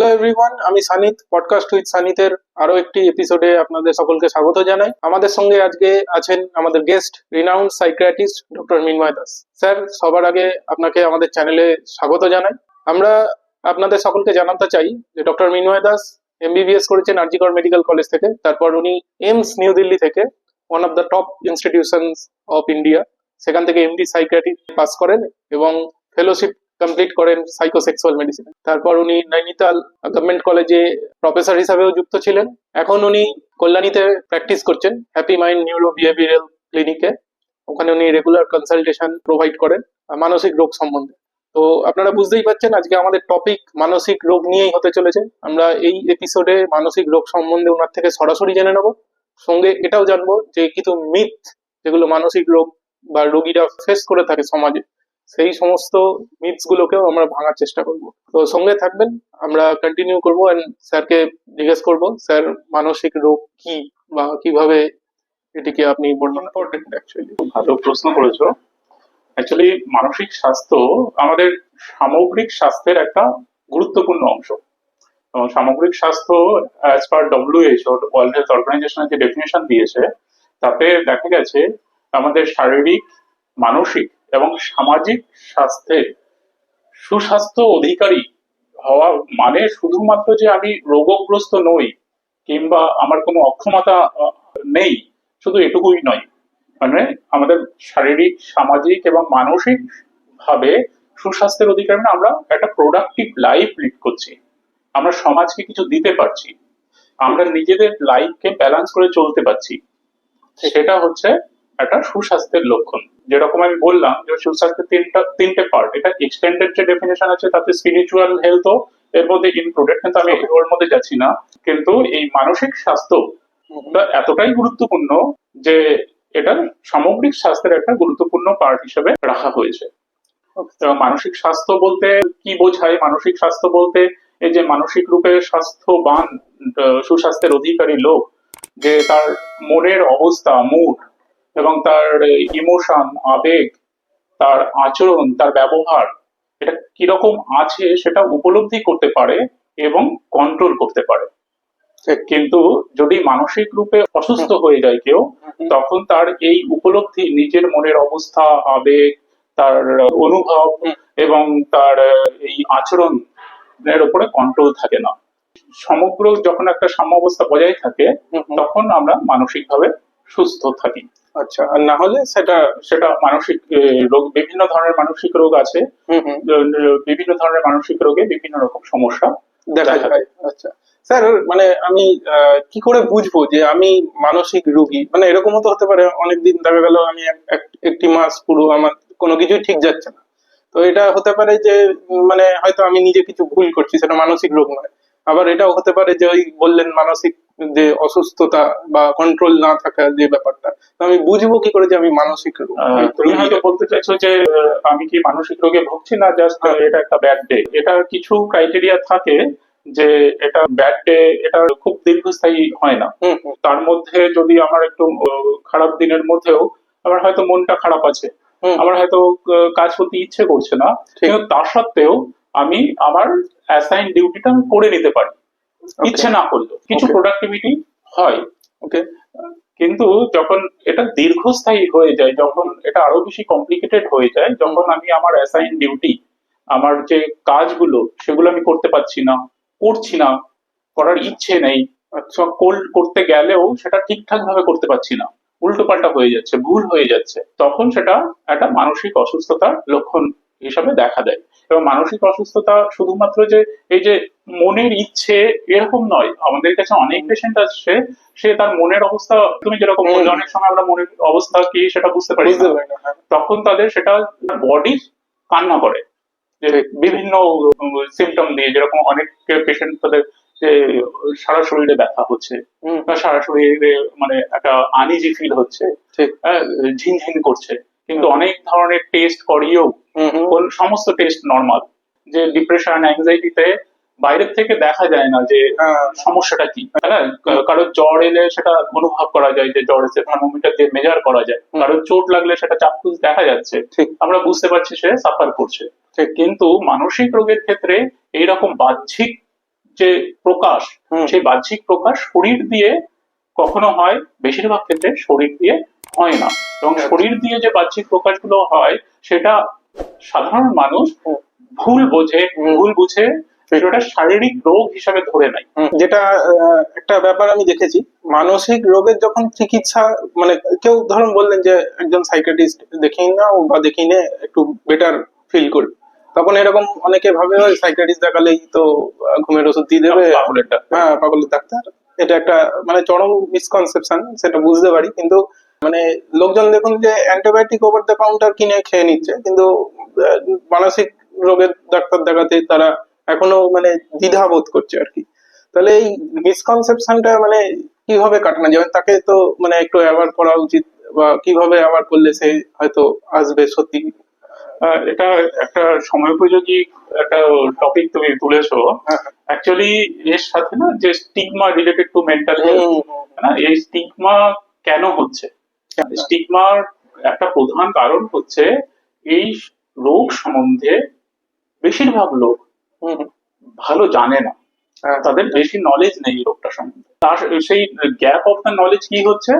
Hello everyone আমি সানিত podcast with সানিতের আরও একটি এপিসোডে আপনাদের সকলকে স্বাগত জানাই। আমাদের সঙ্গে আজকে আছেন আমাদের guest renowned psychiatrist doctor Minmoy Das sir সবার আগে আপনাকে আমাদের চ্যানেলে স্বাগত জানাই। আমরা আপনাদের সকলকে জানাতে চাই যে ডক্টর মিনময় দাস এমবিবিএস করেছেন আরজিকর মেডিকেল কলেজ থেকে। তারপর উনি এমস নিউ দিল্লি থেকে one of the top institutions of India সেখান থেকে এমডি সাইকিয়াট্রি পাস করেন এবং ফেলোশিপ কমপ্লিট করেন সাইকোসেক্সুয়াল মেডিসিন তারপর উনি নৈনিতাল গভর্নমেন্ট কলেজে প্রফেসর হিসাবেও যুক্ত ছিলেন। এখন উনি কল্যাণীতে প্র্যাকটিস করছেন হ্যাপি মাইন্ড নিউরো বিহেভিয়ারাল ক্লিনিকে ওখানে উনি রেগুলার কনসালটেশন প্রোভাইড করেন মানসিক রোগ সম্বন্ধে। তো আপনারা বুঝতেই পারছেন, আজকে আমাদের টপিক মানসিক রোগ নিয়েই হতে চলেছে। আমরা এই এপিসোডে মানসিক রোগ সম্বন্ধে ওনার থেকে সরাসরি জেনে নেব। সঙ্গে এটাও জানব যে কিছু মিথ যেগুলো মানসিক রোগ বা রোগীরা ফেস করে থাকে সমাজে সেই সমস্ত মিথস গুলোকেও আমরা ভাঙার চেষ্টা করব। তো সঙ্গে থাকবেন, আমরা কন্টিনিউ করব এন্ড স্যারকে জিজ্ঞেস করব, স্যার মানসিক রোগ কি বা কীভাবে এটিকে আপনি বর্ণনা ইম্পর্টেন্ট অ্যাকচুয়ালি ভালো প্রশ্ন করেছ। অ্যাকচুয়ালি মানসিক স্বাস্থ্য আমাদের সামগ্রিক স্বাস্থ্যের একটা গুরুত্বপূর্ণ অংশ। এবং সামগ্রিক স্বাস্থ্য as per WHO world health অর্গানাইজেশনের যে ডেফিনেশন দিয়েছে, তাতে দেখা গেছে আমাদের শারীরিক, মানসিক এবং সামাজিক স্বাস্থ্যের সুস্বাস্থ্য অধিকারী হওয়া মানে শুধুমাত্র যে আমি রোগগ্রস্ত নই কিংবা আমার কোনো অক্ষমতা নেই শুধু এটুকুই নয়। মানে আমাদের শারীরিক সামাজিক এবং মানসিক ভাবে সুস্বাস্থ্যের অধিকার মানে আমরা একটা প্রোডাক্টিভ লাইফ লিড করছি। আমরা সমাজকে কিছু দিতে পারছি। আমরা নিজেদের লাইফকে ব্যালেন্স করে চলতে পারছি। সেটা হচ্ছে একটা সুস্বাস্থ্যের লক্ষণ। যেরকম আমি বললাম যে সুস্বাস্থ্যের তিনটা তিনটে পার্ট এটা এক্সটেন্ডেড যে ডেফিনেশন আছে তাতে স্পিরিচুয়াল হেলথও এর মধ্যে ইনক্লুডেড কিন্তু আমি ওর মধ্যে যাচ্ছি না। কিন্তু এই মানসিক স্বাস্থ্য এতটাই গুরুত্বপূর্ণ যে এটা সামগ্রিক স্বাস্থ্যের একটা গুরুত্বপূর্ণ পার্ট হিসেবে রাখা হয়েছে। মানসিক স্বাস্থ্য বলতে কি বোঝায়? মানসিক স্বাস্থ্য বলতে এই যে মানসিক রূপে স্বাস্থ্যবান সুস্বাস্থ্যের অধিকারী লোক যে তার মনের অবস্থা মুড এবং তার ইমোশন আবেগ তার আচরণ তার ব্যবহার এটা কীরকম আছে সেটা উপলব্ধি করতে পারে এবং কন্ট্রোল করতে পারে। কিন্তু যদি মানসিক রূপে অসুস্থ হয়ে যায় কেউ তখন তার এই উপলব্ধি নিজের মনের অবস্থা আবেগ তার অনুভব এবং তার এই আচরণের উপরে কন্ট্রোল থাকে না। সমগ্র যখন একটা সাম্যাবস্থা বজায় থাকে তখন আমরা মানসিকভাবে সুস্থ থাকি। আচ্ছা আর না হলে সেটা সেটা মানসিক রোগ বিভিন্ন ধরনের মানসিক রোগ আছে। বিভিন্ন ধরনের মানসিক রোগে বিভিন্ন রকম সমস্যা দেখা যায়। আচ্ছা স্যার মানে আমি কি করে বুঝব যে আমি মানসিক রোগী? মানে এরকমও তো হতে পারে অনেকদিন দেখা গেল আমি এক- এক- একটি মাস পুরো আমার কোনো কিছুই ঠিক যাচ্ছে না। তো এটা হতে পারে যে মানে হয়তো আমি নিজে কিছু ভুল করছি সেটা মানসিক রোগ নয়। আবার এটাও হতে পারে যে ওই বললেন মানসিক যে অসুস্থতা বা কন্ট্রোল না থাকা যে ব্যাপারটা আমি বুঝব কি করে যে আমি মানসিক রোগ। তুমি হয়তো বলতে চাইছো যে আমি কি মানসিক রোগে ভুগছি না জাস্ট এটা একটা ব্যাড ডে এটা কিছু ক্রাইটেরিয়া থাকে যে এটা ব্যাড ডে এটা খুব দীর্ঘস্থায়ী হয় না। তার মধ্যে যদি আমার একটু খারাপ দিনের মধ্যেও আমার হয়তো মনটা খারাপ আছে। আমার হয়তো কাজ করতে ইচ্ছে করছে না। কিন্তু তা সত্ত্বেও আমি আমার অ্যাসাইন ডিউটিটা আমি করে নিতে পারি। ইচ্ছে না করলেও কিছু প্রোডাক্টিভিটি হয় ওকে কিন্তু যখন এটা দীর্ঘস্থায়ী হয়ে যায় যখন এটা আরও বেশি কমপ্লিকেটেড হয়ে যায় যখন আমি আমার অ্যাসাইন ডিউটি আমার যে কাজগুলো সেগুলো আমি করতে পারছি না করছি না করার ইচ্ছে নেই আচ্ছা কোল- করতে গেলেও সেটা ঠিকঠাক ভাবে করতে পারছি না উল্টো পাল্টা হয়ে যাচ্ছে ভুল হয়ে যাচ্ছে তখন সেটা একটা মানসিক অসুস্থতার লক্ষণ হিসাবে দেখা দেয় এবং মানসিক অসুস্থতা শুধুমাত্র যে এই যে মনের ইচ্ছে এরকম নয় আমাদের কাছে অনেক পেশেন্ট আসছে সে তার মনের অবস্থা তুমি যেরকম বললে অনেক সময় আমরা মনের অবস্থা কি সেটা বুঝতে পারি হ্যাঁ। তখন তাদের সেটা বডি কান্না করে। যে বিভিন্ন সিমটম দিয়ে যেরকম অনেক পেশেন্ট তাদের যে সারা শরীরে ব্যথা হচ্ছে বা সারা শরীরে মানে একটা আনিজি ফিল হচ্ছে ঠিক। হ্যাঁ, ঝিনঝিন করছে। কিন্তু অনেক ধরনের টেস্ট করিয়েও কোন সমস্ত টেস্ট নর্মাল যে ডিপ্রেশন অ্যাংজাইটিতে বাইরের থেকে দেখা যায় না যে হ্যাঁ। সমস্যাটা কি। হ্যাঁ কারোর জ্বর এলে সেটা অনুভব করা যায় যে জ্বর এসে থার্মোমিটার দিয়ে মেজার করা যায়। কারোর চোট লাগলে সেটা চাক্ষুষ দেখা যাচ্ছে। আমরা বুঝতে পারছি সে সাফার করছে। কিন্তু মানসিক রোগের ক্ষেত্রে এইরকম বাহ্যিক যে প্রকাশ। সেই বাহ্যিক প্রকাশ শরীর দিয়ে কখনো হয় বেশিরভাগ ক্ষেত্রে শরীর দিয়ে হয় না। এবং শরীর দিয়ে যে বাহ্যিক প্রকাশগুলো হয় সেটা সাধারণ মানুষ ভুল বোঝে ভুল বুঝে সেটা শারীরিক রোগ হিসাবে ধরে হুম, যেটা একটা ব্যাপার আমি দেখেছি মানসিক রোগের যখন চিকিৎসা মানে কেউ ধরুন বললেন যে একজন সাইকিয়াট্রিস্ট দেখিয়ে নাও বা দেখিয়ে নে একটু বেটার ফিল করবে তখন এরকম অনেকে ভাবে সাইকিয়াট্রিস্ট দেখালেই তো ঘুমের ওষুধ দিয়ে দেবে। হ্যাঁ পাগলের ডাক্তার। এটা একটা মানে চরম মিসকনসেপশন সেটা বুঝতে পারি। কিন্তু মানে লোকজন দেখুন যে অ্যান্টিবায়োটিক ওভার দ্য কাউন্টার কিনে খেয়ে নিচ্ছে কিন্তু মানসিক রোগের ডাক্তার দেখাতে তারা এখনও মানে দ্বিধা বোধ করছে আর কি। তাহলে এই মিসকনসেপশনটা মানে কীভাবে কাটানো যাবে তাকে তো মানে একটু অ্যাওয়ার করা উচিত বা কীভাবে অ্যাওয়ার করলে সে হয়তো আসবে সত্যি? এটা একটা সময়োপযোগী একটা টপিক তুমি তুলেছো। হ্যাঁ। অ্যাকচুয়ালি এর সাথে না যে stigma related to mental health এই স্টিগমা কেন হচ্ছে? স্টিগমার একটা প্রধান কারণ হচ্ছে এই রোগ সম্বন্ধে বেশিরভাগ লোক ভালো জানে না। হ্যাঁ, তাদের বেশি নলেজ নেই রোগটা সম্বন্ধে। তার সেই গ্যাপ অফ দ্য নলেজ কি হচ্ছে?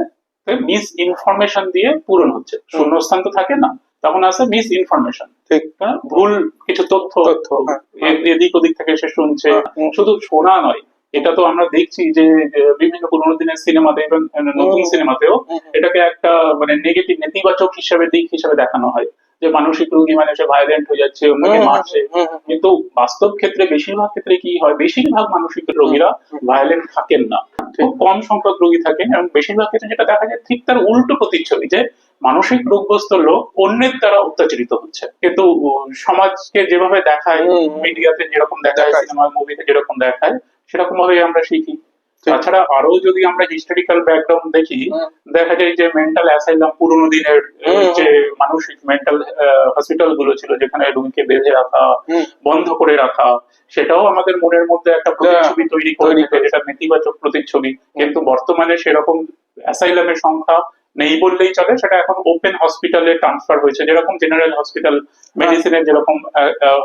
মিস ইনফরমেশন দিয়ে পূরণ হচ্ছে। শূন্যস্থান তো থাকে না। তখন আছে মিস ইনফরমেশন ঠিক ভুল কিছু তথ্য হ্যাঁ। এদিক ওদিক থেকে সে শুনছে। হ্যাঁ, শুধু শোনা নয় এটা তো আমরা দেখছি যে বিভিন্ন পুরোনো দিনের সিনেমাতে এবং নতুন। সিনেমাতেও হুম, হুম। এটাকে একটা মানে নেগেটিভ নেতিবাচক হিসেবে দিক হিসেবে দেখানো হয় যে মানসিক রোগী মানে সে ভায়োলেন্ট হয়ে যাচ্ছে অন্যকে মারছে কিন্তু বাস্তব ক্ষেত্রে বেশিরভাগ ক্ষেত্রে কি হয় বেশিরভাগ মানসিক রোগীরা ভায়োলেন্ট থাকেন না খুব কম সংখ্যক রোগী থাকেন এবং বেশিরভাগ ক্ষেত্রে যেটা দেখা যায় ঠিক তার উল্টো প্রতিচ্ছবি যে মানসিক রোগগ্রস্ত লোক অন্যের দ্বারা অত্যাচারিত হচ্ছে কিন্তু সমাজকে যেভাবে দেখায়। মিডিয়াতে যেরকম দেখায়। সিনেমা মুভিতে যেরকম দেখায় সেরকম ভাবে আমরা শিখি। তাছাড়া আরও যদি আমরা হিস্টোরিক্যাল ব্যাকগ্রাউন্ড দেখি দেখা যায় যে মেন্টাল অ্যাসাইলাম পুরোনো দিনের যে মানসিক মেন্টাল হসপিটালগুলো ছিল যেখানে রোগীকে বেঁধে রাখা বন্ধ করে রাখা সেটাও আমাদের মনের মধ্যে একটা প্রতিচ্ছবি তৈরি করে যেটা নেতিবাচক প্রতিচ্ছবি। কিন্তু বর্তমানে সেরকম অ্যাসাইলামের সংখ্যা নেই বললেই চলে সেটা এখন ওপেন হসপিটালে ট্রান্সফার হয়েছে। যেরকম জেনারেল হসপিটাল মেডিসিনের যেরকম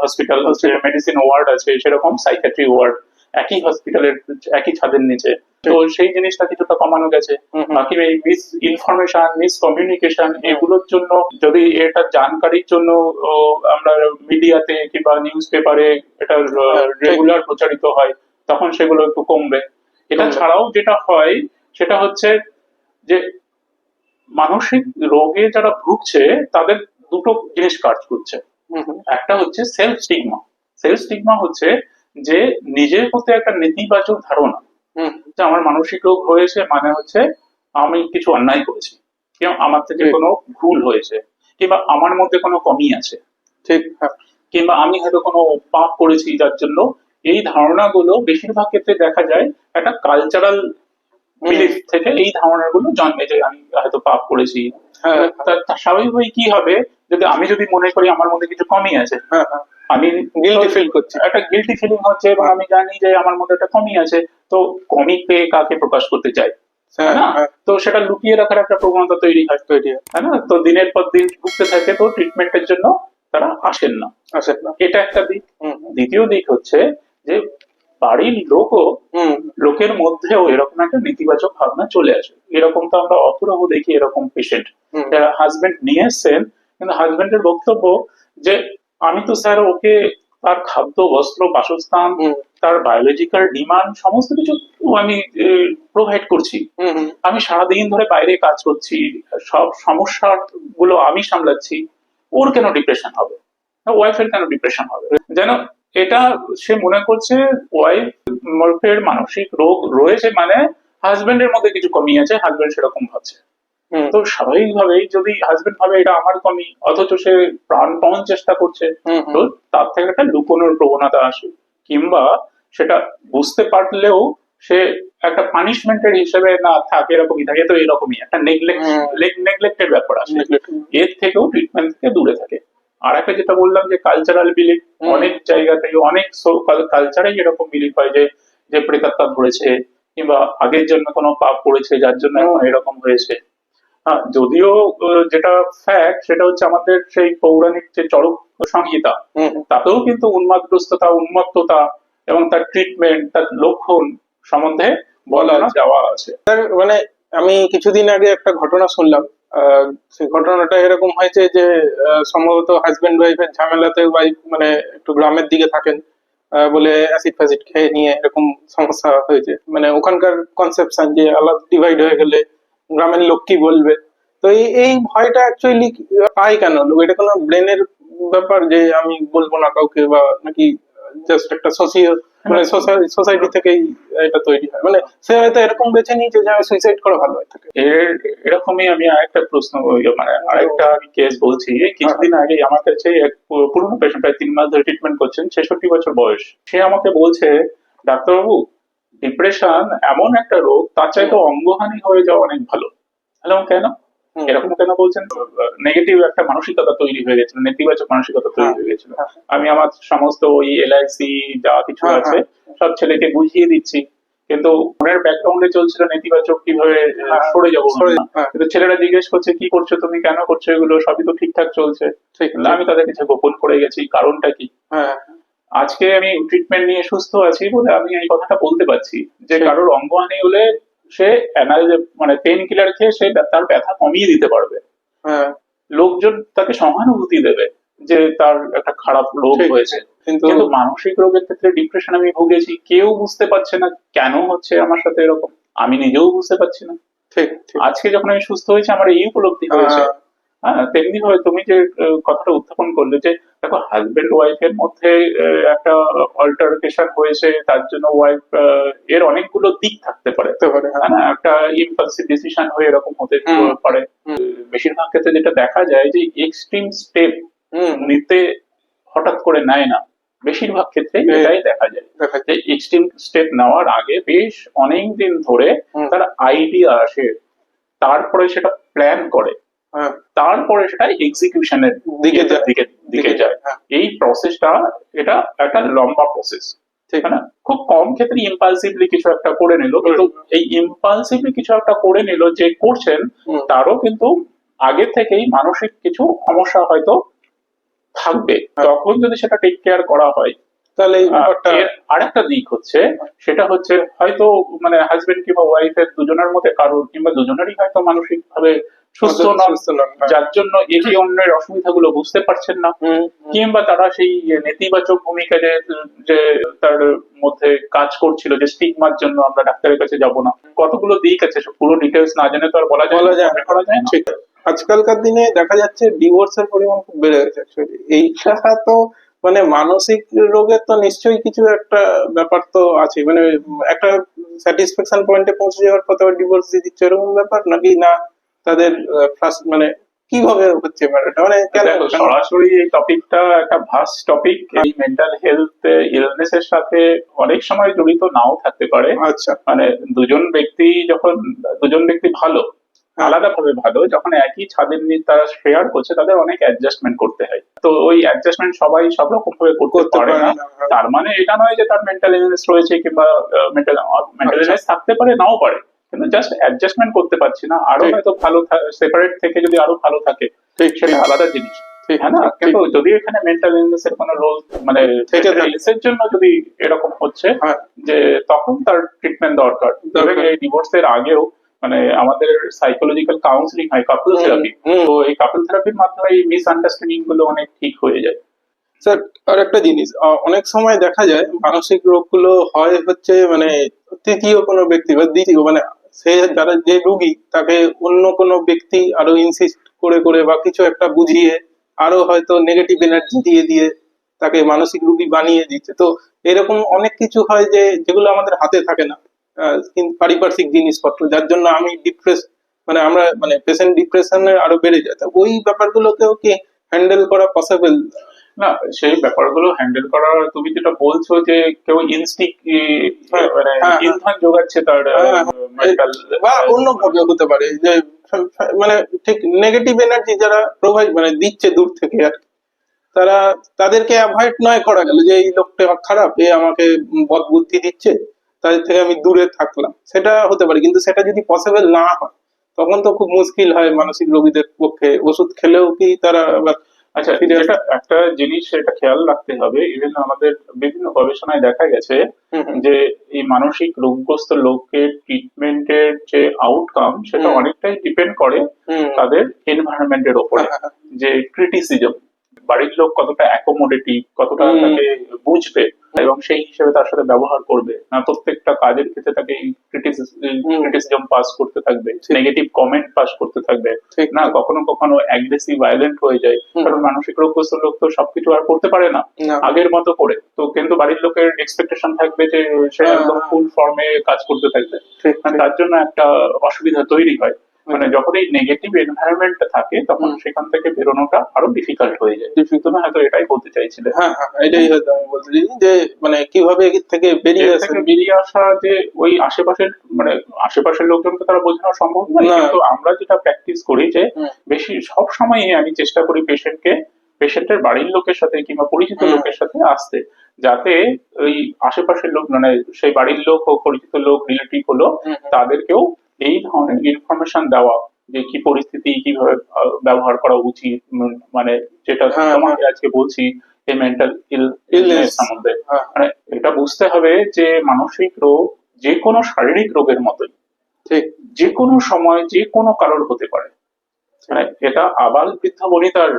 হসপিটাল আছে মেডিসিন ওয়ার্ড আছে সেরকম সাইকেট্রি ওয়ার্ড একই হসপিটালের একই ছাদের নিচে। তো সেই জিনিসটা কিছুটা কমানো গেছে। বাকি এই মিস ইনফরমেশন মিস কমিউনিকেশন এগুলোর জন্য যদি এটা জানকারির জন্য আমরা মিডিয়াতে কিংবা নিউজ পেপারে এটা রেগুলার প্রচারিত হয় তখন সেগুলো একটু কমবে। এটা ছাড়াও যেটা হয় সেটা হচ্ছে যে মানসিক রোগে যারা ভুগছে তাদের দুটো জিনিস কাজ করছে। একটা হচ্ছে সেলফ স্টিগমা সেলফ স্টিগমা হচ্ছে যে নিজের প্রতি একটা নেতিবাচক ধারণা হুম, যে আমার মানসিক রোগ হয়েছে মানে হচ্ছে আমি কিছু অন্যায় করেছি কিংবা আমার থেকে কোনো ভুল হয়েছে কিংবা আমার মধ্যে কোনো কমি আছে। ঠিক হ্যাঁ। কিংবা আমি হয়তো কোনো পাপ করেছি যার জন্য এই ধারণাগুলো বেশিরভাগ ক্ষেত্রে দেখা যায় একটা কালচারাল বিলিফ থেকে এই ধারণাগুলো জন্মে যে আমি হয়তো পাপ করেছি। হ্যাঁ তা স্বাভাবিকভাবেই কি হবে? যদি আমি যদি মনে করি আমার মধ্যে কিছু কমই আছে হ্যাঁ হ্যাঁ। আমি গিল্টি ফিল করছি। একটা গিল্টি ফিলিং হচ্ছে এবং আমি জানি যে আমার মধ্যে একটা কমই আছে তো কমি পেয়ে কাকে প্রকাশ করতে চাই হ্যাঁ? হ্যাঁ। তো সেটা লুকিয়ে রাখার একটা প্রবণতা তৈরি হয়। তৈরি হয়। না? তো দিনের পর দিন ভুগতে থাকে তো ট্রিটমেন্টের জন্য তারা আসেন না। আসেন না। এটা একটা দিক। দ্বিতীয় দিক হচ্ছে যে বাড়ির লোকও লোকের মধ্যেও এরকম একটা নেতিবাচক ভাবনা চলে আসে। এরকম তো আমরা অপরাহ দেখি এরকম পেশেন্ট যারা হাজবেন্ড নিয়ে এসছেন কিন্তু হাজবেন্ডের বক্তব্য যে আমি তো স্যার ওকে তার খাদ্য বস্ত্র বাসস্থান তার বায়োলজিক্যাল ডিমান্ড সমস্ত কিছু আমি প্রোভাইড করছি। আমি সারাদিন ধরে বাইরে কাজ করছি সব সমস্যা গুলো আমি সামলাচ্ছি ওর কেন ডিপ্রেশন হবে? ওয়াইফের কেন ডিপ্রেশন হবে? যেন এটা সে মনে করছে ওয়াইফের মানসিক রোগ রয়েছে মানে হাজবেন্ডের মধ্যে কিছু কমি আছে হাজবেন্ড সেরকম ভাবছে। তো স্বাভাবিকভাবেই যদি হাজবেন্ড ভাবে এটা আমার কমি অথচ সে প্রাণপণ চেষ্টা করছে তো তার থেকে একটা লুকোনোর প্রবণতা আসে। কিংবা সেটা বুঝতে পারলেও সে একটা পানিশমেন্টের হিসেবে না থাকে এরকমই থাকে তো এরকমই। একটা নেগলেক্ট হুম। নেগলেক্টের ব্যাপার আসে। এর থেকেও ট্রিটমেন্ট থেকে দূরে থাকে। আর একটা যেটা বললাম যে কালচারাল বিলিফ অনেক জায়গা থেকে অনেক কালচারে এরকম বিলিফ হয় যে যে প্রেতাত্মা ধরেছে কিংবা আগের জন্য কোনো পাপ পড়েছে যার জন্য এরকম হয়েছে। হ্যাঁ, যদিও যেটা ফ্যাক্ট সেটা হচ্ছে আমাদের সেই পৌরাণিক যে চরক সংহিতা তাতেও কিন্তু উন্মাদগ্রস্ততা উন্মত্ততা এবং তার ট্রিটমেন্ট তার লক্ষণ সম্বন্ধে বলা যাওয়া আছে। মানে আমি কিছুদিন আগে একটা ঘটনা শুনলাম সেই ঘটনাটা এরকম হয়েছে যে সম্ভবত হাজবেন্ড ওয়াইফের ঝামেলাতে ওয়াইফ মানে একটু গ্রামের দিকে থাকেন বলে অ্যাসিড ফ্যাসিড খেয়ে নিয়ে এরকম সমস্যা হয়েছে। মানে ওখানকার কনসেপশন যে আলাদা ডিভাইড হয়ে গেলে গ্রামের লোক কি বলবে? তো এই এই ভয়টা অ্যাকচুয়ালি পায় কেন? লোক এটা কোনো ব্রেনের ব্যাপার যে আমি বলব না কাউকে বা নাকি জাস্ট একটা সোশিয়াল মানে সোসাইটি থেকেই এটা তৈরি হয়। মানে সে হয়তো এরকম বেছে নিয়েছে যে সুইসাইড করা ভালো হয়ে থাকে। এর এরকমই আমি আরেকটা প্রশ্ন মানে আরেকটা আমি কেস বলছি। কিছুদিন আগে আমার কাছে এক পুরনো পেশেন্ট প্রায় তিন মাস ধরে ট্রিটমেন্ট করছেন ছেষট্টি বছর বয়স। সে আমাকে বলছে ডাক্তারবাবু ডিপ্রেশন এমন একটা রোগ তার চাইতে অঙ্গহানি হয়ে যাওয়া অনেক ভালো। হ্যালো কেন? এরকম কেন বলছেন? নেগেটিভ একটা মানসিকতা তৈরি হয়ে গেছিল নেতিবাচক মানসিকতা তৈরি হ্যাঁ। হয়ে গেছিল। হ্যাঁ। আমি আমার সমস্ত ওই এলআইসি যা কিছু হ্যাঁ, আছে সব ছেলেকে বুঝিয়ে দিচ্ছি। কিন্তু মনের ব্যাকগ্রাউন্ডে চলছিল নেতিবাচক কীভাবে সরে যাব। কিন্তু ছেলেরা জিজ্ঞেস করছে কি করছ তুমি? কেন করছ এগুলো? সবই তো ঠিকঠাক চলছে। আমি তাদের কাছে গোপন করে গেছি কারণটা কি? আজকে আমি ট্রিটমেন্ট নিয়ে সুস্থ আছি বলে আমি এই কথাটা বলতে পারছি যে। কারোর অঙ্গহানি হলে সে মানে পেন কিলার খেয়ে সে তার ব্যথা কমিয়ে দিতে পারবে। হ্যাঁ। লোকজন তাকে সহানুভূতি দেবে যে তার একটা খারাপ রোগ হয়েছে। কিন্তু মানসিক রোগের ক্ষেত্রে ডিপ্রেশন আমি ভুগেছি কেউ বুঝতে পারছে না কেন হচ্ছে আমার সাথে এরকম। আমি নিজেও বুঝতে পারছি না। ঠিক আজকে যখন আমি সুস্থ হয়েছি আমার এই উপলব্ধি হয়েছে। আহ, হ্যাঁ তেমনি ভাবে তুমি যে কথাটা উত্থাপন করলে যে দেখো হাজবেন্ড ওয়াইফের মধ্যে একটা অল্টারকেশন হয়েছে তার জন্য ওয়াইফ এর অনেকগুলো দিক থাকতে পারে। হ্যাঁ। একটা ইম্পালসিভ ডিসিশন হয়ে এরকম হতে পারে। বেশিরভাগ ক্ষেত্রে যেটা দেখা যায় যে এক্সট্রিম স্টেপ নিতে হঠাৎ করে নেয় না। বেশিরভাগ ক্ষেত্রে হ্যাঁ। এটাই দেখা যায়। যে এক্সট্রিম স্টেপ নেওয়ার আগে বেশ অনেক দিন ধরে তার আইডিয়া আসে। তারপরে সেটা প্ল্যান করে। হ্যাঁ তারপরে সেটা এক্সিকিউশনের দিকে দিকে দিকে যায়। হ্যাঁ। এই প্রসেসটা এটা একটা লম্বা প্রসেস ঠিক। না? খুব কম ক্ষেত্রে ইম্পালসিভলি কিছু একটা করে নিল কিন্তু এই ইম্পালসিভলি কিছু একটা করে নিল যে করছেন তারও কিন্তু আগে থেকেই মানসিক কিছু সমস্যা হয়তো থাকবে। হ্যাঁ। তখন যদি সেটা টেক কেয়ার করা হয় তাহলে আরেকটা দিক হচ্ছে সেটা হচ্ছে হয়তো মানে হাজবেন্ড কিংবা ওয়াইফের দুজনের মধ্যে কারোর কিংবা দুজনেরই হয়তো মানসিক ভাবে সুস্থ নন, হ্যাঁ। যার জন্য একে অন্যের অসুবিধাগুলো বুঝতে পারছেন না। কিংবা তারা সেই নেতিবাচক ভূমিকা যে যে তার মধ্যে কাজ করছিল যে স্টিগমার জন্য আমরা ডাক্তারের কাছে যাব না। কতগুলো দিক আছে পুরো ডিটেলস না জেনে তো আর বলা যায় বলা না, যায় না। করা যায় না। ঠিক। আজকালকার দিনে দেখা যাচ্ছে ডিভোর্সের পরিমাণ খুব বেড়ে গেছে অ্যাকচুয়ালি এইটা তো মানে মানসিক রোগের তো নিশ্চয়ই কিছু একটা ব্যাপার তো আছে মানে একটা স্যাটিসফ্যাকশন পয়েন্টে পৌঁছে যাওয়ার পর ডিভোর্স দিয়ে দিচ্ছে এরকম ব্যাপার নাকি না? তাদের মানে কীভাবে হচ্ছে ব্যাপারটা? মানে দেখো সরাসরি এই টপিকটা একটা ভাস টপিক এই মেন্টাল হেলথ ইলনেস এর সাথে অনেক সময় জড়িত নাও থাকতে পারে। আচ্ছা। মানে দুজন ব্যক্তি যখন দুজন ব্যক্তি ভালো হ্যাঁ। আলাদা ভাবে ভালো যখন একই ছাদের নিয়ে তারা শেয়ার করছে তাদের অনেক অ্যাডজাস্টমেন্ট করতে হয়। তো ওই অ্যাডজাস্টমেন্ট সবাই সব রকম ভাবে করতে পারে না। না তার মানে এটা নয় যে তার মেন্টাল ইলনেস রয়েছে কিংবা মেন্টাল মেন্টাল। ইলনেস থাকতে পারে নাও পারে। কিন্তু জাস্ট অ্যাডজাস্টমেন্ট করতে পারছি না। আরও হয়তো ভালো সেপারেট থেকে যদি আরও ভালো থাকে সেটা আলাদা জিনিস। হ্যাঁ না? কিন্তু যদি এখানে মেন্টাল ইলনেস এর কোনো রোল মানে থেকে থাকে। ইলনেস এর জন্য যদি এরকম হচ্ছে হ্যাঁ। যে তখন তার ট্রিটমেন্ট দরকার। দরকার। এই ডিভোর্সের আগেও মানে আমাদের সাইকোলজিক্যাল কাউন্সিলিং হয় কাপল থেরাপি তো এই কাপল থেরাপির মাধ্যমে এই মিসআন্ডারস্ট্যান্ডিংগুলো অনেক ঠিক হয়ে যায়। স্যার আর একটা জিনিস অনেক সময় দেখা যায় মানসিক রোগগুলো হয় হচ্ছে মানে তৃতীয় কোনো ব্যক্তি বা দ্বিতীয় মানে সে যারা যে রুগী তাকে অন্য কোনো ব্যক্তি আরও ইনসিস্ট করে করে বা কিছু একটা বুঝিয়ে আরও হয়তো নেগেটিভ এনার্জি দিয়ে দিয়ে তাকে মানসিক রুগী বানিয়ে দিচ্ছে। তো এরকম অনেক কিছু হয় যে, যেগুলো আমাদের হাতে থাকে না কিন্তু পারিপার্শ্বিক জিনিসপত্র, যার জন্য আমি ডিপ্রেস মানে আমরা মানে পেশেন্ট ডিপ্রেশনে আরও বেড়ে যায়। তো ওই ব্যাপারগুলোকেও কি হ্যান্ডেল করা পসিবল না সেই ব্যাপারগুলো হ্যান্ডেল করার তুমি যেটা বলছো যে কেউ ইনস্টিক হ্যাঁ, মানে হ্যাঁ, যোগাচ্ছে তার হ্যাঁ, বা অন্য ভাবে হতে পারে যে মানে ঠিক নেগেটিভ এনার্জি যারা প্রোভাইড মানে দিচ্ছে দূর থেকে আর তারা তাদেরকে অ্যাভয়েড নয় করা গেল যে এই লোকটা খারাপ এ আমাকে বদ বুদ্ধি দিচ্ছে তাদের থেকে আমি দূরে থাকলাম। সেটা হতে পারে কিন্তু সেটা যদি পসিবল না হয় তখন তো খুব মুশকিল হয় মানসিক রোগীদের পক্ষে। ওষুধ খেলেও কি তারা আবার আচ্ছা কিন্তু যেটা একটা জিনিস এটা খেয়াল রাখতে হবে। ইভেন আমাদের বিভিন্ন গবেষণায় দেখা গেছে। যে এই মানসিক রোগগ্রস্ত লোকের ট্রিটমেন্টের যে আউটকাম সেটা অনেকটাই ডিপেন্ড করে। তাদের এনভায়রনমেন্টের ওপরে। হ্যাঁ, হ্যাঁ, যে ক্রিটিসিজম বাড়ির লোক কতটা অ্যাকোমোডেটিভ কতটা তাকে বুঝবে এবং সেই হিসেবে তার সাথে ব্যবহার করবে। না প্রত্যেকটা কাজের ক্ষেত্রে তাকে। ক্রিটিসিজম পাস করতে থাকবে নেগেটিভ কমেন্ট পাস করতে থাকবে। ঠিক। না কখনো কখনো অ্যাগ্রেসিভ ভায়োলেন্ট হয়ে যায়। কারণ মানসিক রোগগ্রস্ত লোক তো সবকিছু আর করতে পারে না। আগের মতো করে। তো কিন্তু বাড়ির লোকের এক্সপেকটেশন থাকবে যে সে হ্যাঁ, একদম। ফুল ফর্মে কাজ করতে থাকবে। মানে তার জন্য একটা অসুবিধা তৈরি হয়। মানে যখন এই নেগেটিভ এনভায়রনমেন্টটা থাকে তখন সেখান থেকে বেরোনোটা আরও ডিফিকাল্ট হয়ে যায়। তুমি হয়তো এটাই বলতে চাইছিলে। হ্যাঁ হ্যাঁ এটাই হয়তো আমি বলতে চাইছি যে মানে কীভাবে এর থেকে বেরিয়ে থেকে বেরিয়ে আসা যে ওই আশেপাশের মানে আশেপাশের লোকজনকে তারা বোঝানো সম্ভব নয় না। কিন্তু আমরা যেটা প্র্যাকটিস করি যে বেশি সব সময় আমি চেষ্টা করি পেশেন্টকে পেশেন্টের বাড়ির লোকের সাথে কিংবা পরিচিত লোকের সাথে আসতে যাতে ওই আশেপাশের লোক মানে সেই বাড়ির লোক হোক পরিচিত লোক রিলেটিভ হলো। তাদেরকেও এই ধরনের ইনফরমেশন দেওয়া যে কি পরিস্থিতি কীভাবে ব্যবহার করা উচিত মানে যেটা হ্যাঁ, তোমাকে আজকে বলছি এই মেন্টাল ইলনেস সম্বন্ধে। হ্যাঁ, মানে এটা বুঝতে হবে যে মানসিক রোগ যে কোনো শারীরিক রোগের মতোই। ঠিক। যে কোনো সময় যে কোনো কারোর হতে পারে। মানে এটা আবাল বৃদ্ধ বনিতার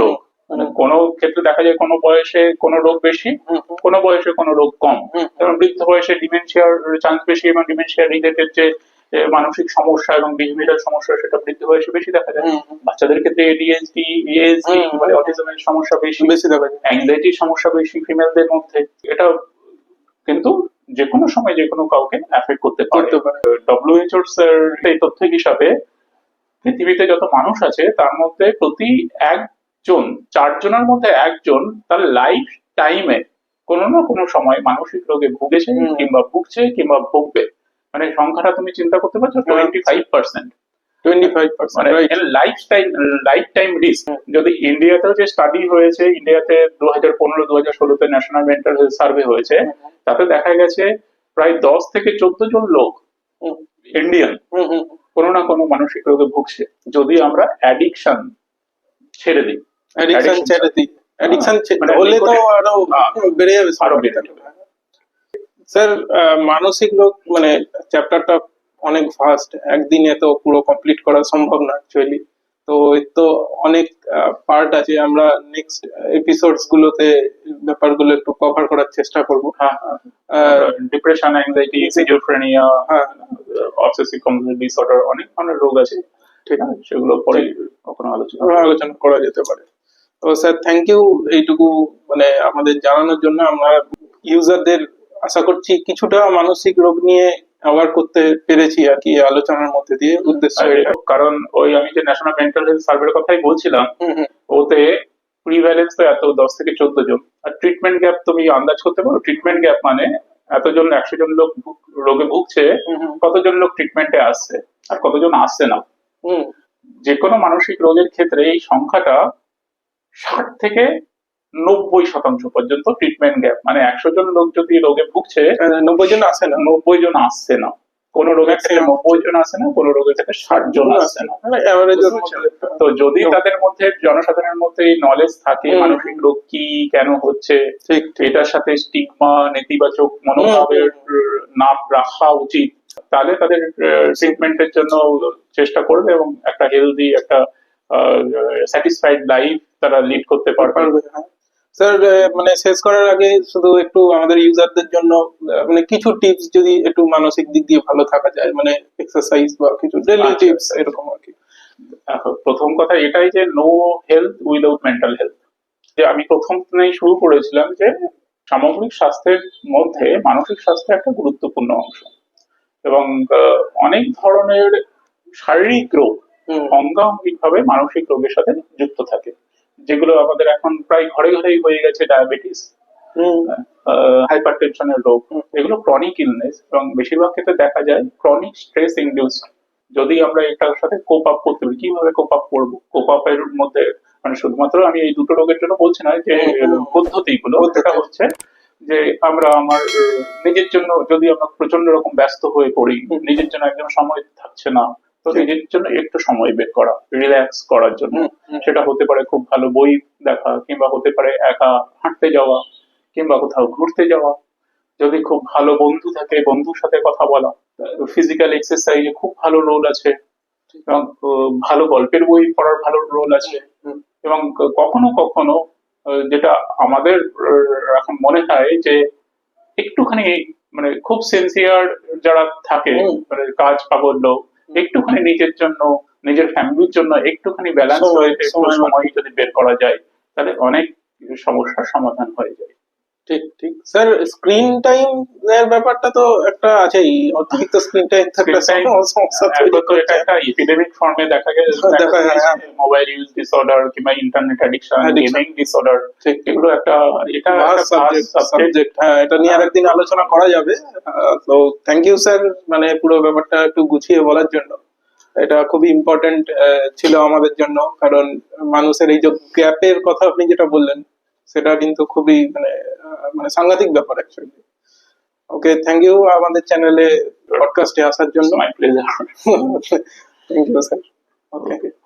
রোগ। মানে কোনো ক্ষেত্রে দেখা যায় কোনো বয়সে কোনো রোগ বেশি। কোনো বয়সে কোনো রোগ কম। যেমন বৃদ্ধ বয়সে ডিমেনশিয়ার চান্স বেশি এবং ডিমেনশিয়া রিলেটেড যে যে মানসিক সমস্যা এবং বিহেভিয়ারাল সমস্যা সেটা বৃদ্ধ বয়সে বেশি দেখা যায়। বাচ্চাদের ক্ষেত্রে এডিএসডি ইএসডি মানে অটিজমের সমস্যা বেশি। বেশি দেখা যায়। অ্যাংজাইটির সমস্যা বেশি ফিমেলদের মধ্যে। এটা কিন্তু যে কোনো সময় যে কোনো কাউকে অ্যাফেক্ট করতে পারে। করতে পারে। ডব্লিউএইচওর এই তথ্য হিসাবে পৃথিবীতে যত মানুষ আছে তার মধ্যে প্রতি একজন চারজনের মধ্যে একজন তার লাইফ টাইমে কোনো না কোনো সময় মানসিক রোগে ভুগেছে কিংবা ভুগছে কিংবা ভুগবে। মানে সংখ্যাটা তুমি চিন্তা করতে পারছ হ্যাঁ। Twenty five percent life time life time risk যদি ইন্ডিয়াতেও যে স্টাডি হয়েছে ইন্ডিয়াতে দু হাজার পনেরো দু হাজার ষোলোতে ন্যাশনাল মেন্টাল হেলথ সার্ভে হয়েছে তাতে দেখা গেছে প্রায় দশ থেকে চোদ্দ জন লোক ইন্ডিয়ান কোনো না কোনো মানসিক রোগে ভুগছে। যদি আমরা অ্যাডিকশন ছেড়ে দিই অ্যাডিকশন ছেড়ে দিই। অ্যাডিকশন মানে হলে তো আরও হ্যাঁ, বেড়ে যাবে। আরও বেড়ে যাবে। স্যার মানসিক রোগ মানে চ্যাপ্টারটা অনেক ফাস্ট একদিনে তো পুরো কমপ্লিট করা সম্ভব না অ্যাকচুয়ালি তো এর তো অনেক পার্ট আছে। আমরা নেক্সট এপিসোডস গুলোতে ব্যাপারগুলো একটু কভার করার চেষ্টা করব। হ্যাঁ depression anxiety schizophrenia obsessive compulsive disorder অনেক ধরনের রোগ আছে। ঠিক আছে। সেগুলো পরে কখনো আলোচনা আলোচনা করা যেতে পারে। তো স্যার থ্যাংক ইউ এইটুকু মানে আমাদের জানানোর জন্য আমরা ইউজারদের আশা করছি কিছুটা মানসিক রোগ নিয়ে অ্যাওয়ার করতে পেরেছি আর কি আলোচনার মধ্যে দিয়ে উদ্দেশ্য কারণ ওই আমি যে ন্যাশনাল মেন্টাল হেলথ সার্ভের কথাই বলছিলাম ওতে প্রিভ্যালেন্স তো এত দশ থেকে চোদ্দ জন। আর ট্রিটমেন্ট গ্যাপ তুমি আন্দাজ করতে পারো? ট্রিটমেন্ট গ্যাপ মানে এতজন একশো জন লোক রোগে ভুগছে কতজন লোক ট্রিটমেন্টে আসছে আর কতজন আসছে না? যে কোনো মানসিক রোগের ক্ষেত্রে এই সংখ্যাটা ষাট থেকে নব্বই শতাংশ পর্যন্ত ট্রিটমেন্ট গ্যাপ মানে একশো জন লোক যদি রোগে ভুগছে নব্বই জন আসে না। নব্বই জন আসছে না। কোন রোগের Maximum। নব্বই জন আসে না কোন রোগের ক্ষেত্রে ষাট জন আসছে না। তো যদি তাদের মধ্যে জনসাধারণের মধ্যে এই নলেজ থাকে মানসিক রোগ কি কেন হচ্ছে এটার সাথে স্টিগমা নেতিবাচক মনোভাবের নাম রাখা উচিত তাহলে তাদের ট্রিটমেন্টের জন্য চেষ্টা করবে এবং একটা হেলদি একটা স্যাটিসফাইড লাইফ তারা লিড করতে পারবে। স্যার মানে শেষ করার আগে শুধু একটু আমাদের ইউজারদের জন্য মানে কিছু টিপস যদি একটু মানসিক দিক দিয়ে ভালো থাকা যায় মানে এক্সারসাইজ বা কিছু ডেলি আচ্ছা, টিপস এরকম আর কি। এখন প্রথম কথা এটাই যে no health without mental health যে আমি প্রথমেই শুরু করেছিলাম যে সামগ্রিক স্বাস্থ্যের মধ্যে মানসিক স্বাস্থ্য একটা গুরুত্বপূর্ণ অংশ। এবং অনেক ধরনের শারীরিক রোগ অঙ্গাঙ্গিক ভাবে মানসিক রোগের সাথে যুক্ত থাকে। যেগুলো আমাদের এখন প্রায় ঘরে ঘরেই হয়ে গেছে ডায়াবেটিস হুম, হাইপার টেনশনের রোগ। এগুলো ক্রনিক ইলনেস এবং বেশিরভাগ ক্ষেত্রে দেখা যায় ক্রনিক স্ট্রেস ইনডিউসড যদি আমরা এটার সাথে কোপ আপ করতে পারি কীভাবে কোপ আপ করব? কোপ আপের মধ্যে মানে শুধুমাত্র আমি এই দুটো রোগের জন্য বলছি না যে। পদ্ধতিগুলো সেটা হচ্ছে যে আমরা আমার নিজের জন্য যদি আমরা প্রচণ্ড রকম ব্যস্ত হয়ে পড়ি। নিজের জন্য একদম সময় থাকছে না তো নিজের জন্য একটু সময় বের করা রিল্যাক্স করার জন্য। সেটা হতে পারে খুব ভালো বই দেখা কিংবা হতে পারে একা হাঁটতে যাওয়া কিংবা কোথাও ঘুরতে যাওয়া। যদি খুব ভালো বন্ধু থাকে বন্ধুর সাথে কথা বলা ফিজিক্যাল এক্সারসাইজে খুব ভালো রোল আছে। এবং ভালো গল্পের বই পড়ার ভালো রোল আছে। এবং কখনো কখনো যেটা আমাদের এখন মনে হয় যে একটুখানি মানে খুব সিনসিয়ার যারা থাকে মানে কাজ পাগল লোক একটুখানি নিজের জন্য নিজের ফ্যামিলির জন্য একটুখানি ব্যালেন্স রয়েছে হয়ে সময় যদি বের করা যায় তাহলে অনেক সমস্যার সমাধান হয়ে যায়। ঠিক ঠিক। স্যার স্ক্রিন টাইম এর ব্যাপারটা তো একটা আছেই। অতিরিক্ত স্ক্রিন টাইম থাকলে সমস্যা একটা এপিডেমিক ফর্মে দেখা গেছে দেখা হ্যাঁ। মোবাইল ইউজ ডিসঅর্ডার কিংবা ইন্টারনেট অ্যাডিকশন. গেমিং ডিসঅর্ডার এগুলো একটা এটা সাবজেক্ট হ্যাঁ এটা নিয়ে আরেকদিন আলোচনা করা যাবে। তো থ্যাংক ইউ স্যার মানে পুরো ব্যাপারটা একটু গুছিয়ে বলার জন্য। এটা খুবই ইম্পর্টেন্ট ছিল আমাদের জন্য। কারণ মানুষের এই যে গ্যাপের কথা আপনি যেটা বললেন সেটা কিন্তু খুবই মানে মানে সাংঘাতিক ব্যাপার অ্যাকচুয়ালি ওকে থ্যাংক ইউ আমাদের চ্যানেলে পডকাস্টে আসার জন্য। My pleasure thank you sir okay